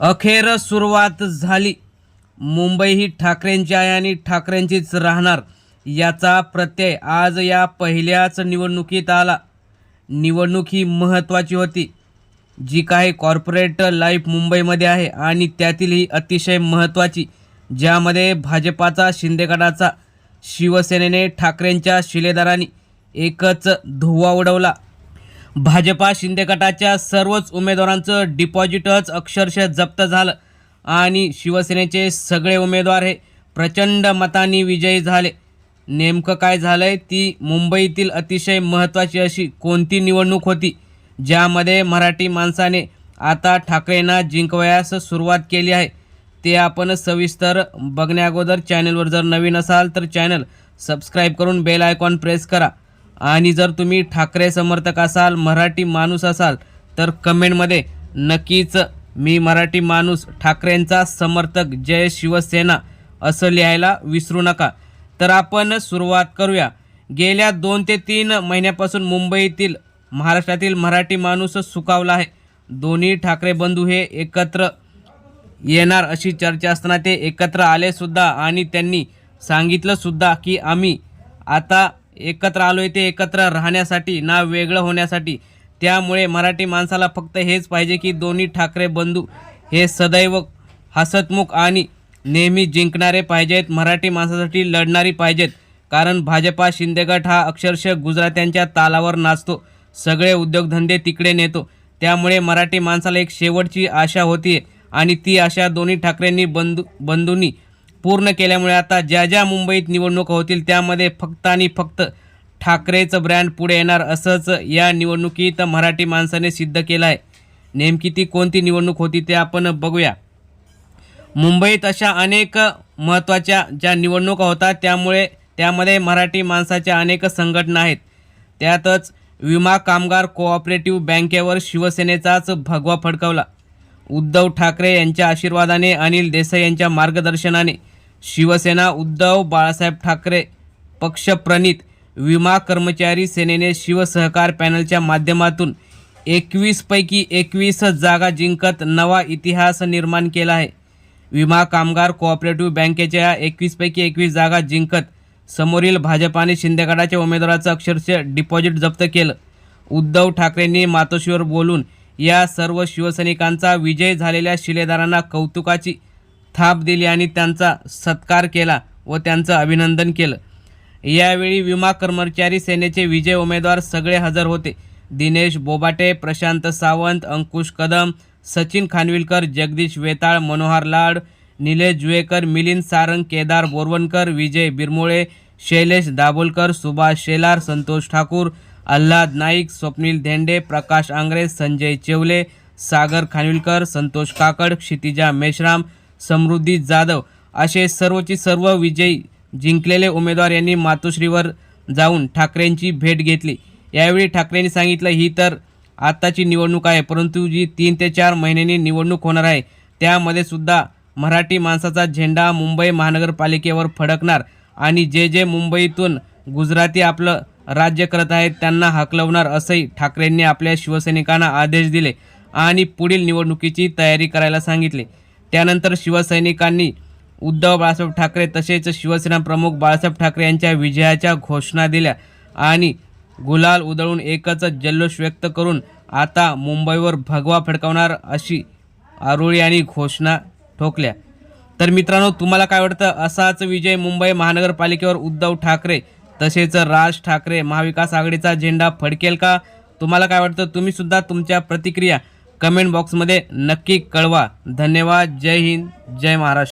अखेर सुरुवात झाली. मुंबई ही ठाकरेंची आहे आणि ठाकरेंचीच राहणार याचा प्रत्यय आज या पहिल्याच निवडणुकीत आला. निवडणूक ही महत्त्वाची होती. जी काही कॉर्पोरेट लाईफ मुंबईमध्ये आहे आणि त्यातील ही अतिशय महत्त्वाची ज्यामध्ये भाजपाचा शिंदेगडाचा शिवसेनेने ठाकरेंच्या शिलेदारांनी एकच धुव्वा उडवला. भाजपा शिंदे गटाच्या सर्वच उमेदवारांचं डिपॉझिटच अक्षरशः जप्त झालं. आणि शिवसेनेचे सगळे उमेदवार हे प्रचंड मतांनी विजयी झाले. नेमकं काय झालं आहे ती मुंबईतील अतिशय महत्त्वाची अशी कोणती निवडणूक होती ज्यामध्ये मराठी माणसाने आता ठाकरेंना जिंकवयास सुरुवात केली आहे ते आपण सविस्तर बघण्याअगोदर चॅनलवर जर नवीन असाल तर चॅनल सबस्क्राईब करून बेल आयकॉन प्रेस करा. आणि जर तुम्ही ठाकरे समर्थक असाल मराठी माणूस असाल तर कमेंटमध्ये नक्कीच मी मराठी माणूस ठाकरेंचा समर्थक जय शिवसेना असं लिहायला विसरू नका. तर आपण सुरुवात करूया. गेल्या दोन ते तीन महिन्यापासून मुंबईतील महाराष्ट्रातील मराठी माणूस सुकावला आहे. दोन्ही ठाकरे बंधू हे एकत्र येणार अशी चर्चा असताना ते एकत्र आलेसुद्धा आणि त्यांनी सांगितलंसुद्धा की आम्ही आता एकत्र आलोय ते एकत्र राहण्यासाठी ना वेगळं होण्यासाठी. त्यामुळे मराठी माणसाला फक्त हेच पाहिजे की दोन्ही ठाकरे बंधू हे सदैव हसतमुख आणि नेहमी जिंकणारे पाहिजेत. मराठी माणसासाठी लढणारी पाहिजेत. कारण भाजपा शिंदेगट हा अक्षरशः गुजरात्यांच्या तालावर नाचतो. सगळे उद्योगधंदे तिकडे नेतो. त्यामुळे मराठी माणसाला एक शेवटची आशा होती आणि ती आशा दोन्ही ठाकरेंनी बंधू बंधूंनी पूर्ण केल्यामुळे आता ज्या ज्या मुंबईत निवडणुका होतील त्यामध्ये फक्त आणि फक्त ठाकरेचं ब्रँड पुढे येणार असंच या निवडणुकीत मराठी माणसाने सिद्ध केलं आहे नेमकी ती कोणती निवडणूक होती ते आपण बघूया. मुंबईत अशा अनेक महत्त्वाच्या ज्या निवडणुका होतात त्यामुळे त्यामध्ये मराठी माणसाच्या अनेक संघटना आहेत. त्यातच विमा कामगार कोऑपरेटिव्ह बँकेवर शिवसेनेचाच भगवा फडकवला. उद्धव ठाकरे यांच्या आशीर्वादाने अनिल देसाई यांच्या मार्गदर्शनाने शिवसेना उद्धव बाळासाहेब ठाकरे पक्षप्रणित विमा कर्मचारी सेनेने शिवसहकार पॅनलच्या माध्यमातून एकवीसपैकी एकवीस जागा जिंकत नवा इतिहास निर्माण केला आहे. विमा कामगार कोऑपरेटिव्ह बँकेच्या एकवीसपैकी एकवीस जागा जिंकत समोरील भाजपाने शिंदेगडाच्या उमेदवाराचं अक्षरशः डिपॉझिट जप्त केलं. उद्धव ठाकरेंनी मातोश्रीवर बोलून या सर्व शिवसैनिकांचा विजय झालेल्या शिलेदारांना कौतुकाची थाप दिली आणि त्यांचा सत्कार केला व त्यांचं अभिनंदन केलं. यावेळी विमा कर्मचारी सेनेचे विजय उमेदवार सगळे हजर होते. दिनेश बोबाटे प्रशांत सावंत अंकुश कदम सचिन खानविलकर जगदीश वेताळ मनोहर लाड निलेश जुवेकर मिलिंद सारंग केदार बोरवणकर विजय बिरमोळे शैलेश दाभोलकर सुभाष शेलार संतोष ठाकूर आल्हाद नाईक स्वप्नील धेंडे प्रकाश आंग्रे संजय चेवले सागर खानविलकर संतोष काकड क्षितिजा मेश्राम समृद्धी जाधव असे सर्वची सर्व विजयी जिंकलेले उमेदवार यांनी मातोश्रीवर जाऊन ठाकरेंची भेट घेतली. यावेळी ठाकरेंनी सांगितलं ही तर आत्ताची निवडणूक आहे परंतु जी तीन ते चार महिन्यांनी निवडणूक होणार आहे त्यामध्ये सुद्धा मराठी माणसाचा झेंडा मुंबई महानगरपालिकेवर फडकणार आणि जे जे मुंबईतून गुजराती आपलं राज्य करत आहेत त्यांना हकलवणार असंही ठाकरेंनी आपल्या शिवसैनिकांना आदेश दिले आणि पुढील निवडणुकीची तयारी करायला सांगितले. त्यानंतर शिवसैनिकांनी उद्धव बाळासाहेब ठाकरे तसेच शिवसेना प्रमुख बाळासाहेब ठाकरे यांच्या विजयाच्या घोषणा दिल्या आणि गुलाल उधळून एकच जल्लोष व्यक्त करून आता मुंबईवर भगवा फडकावणार अशी आरोळी आणि घोषणा ठोकल्या. तर मित्रांनो तुम्हाला काय वाटतं? असाच विजय मुंबई महानगरपालिकेवर उद्धव ठाकरे तसेच राज ठाकरे महाविकास आघाडीचा झेंडा फडकेल का? तुम्हाला काय वाटतं? तुम्हीसुद्धा तुमच्या प्रतिक्रिया कमेंट बॉक्समध्ये नक्की कळवा. धन्यवाद. जय हिंद. जय महाराष्ट्र.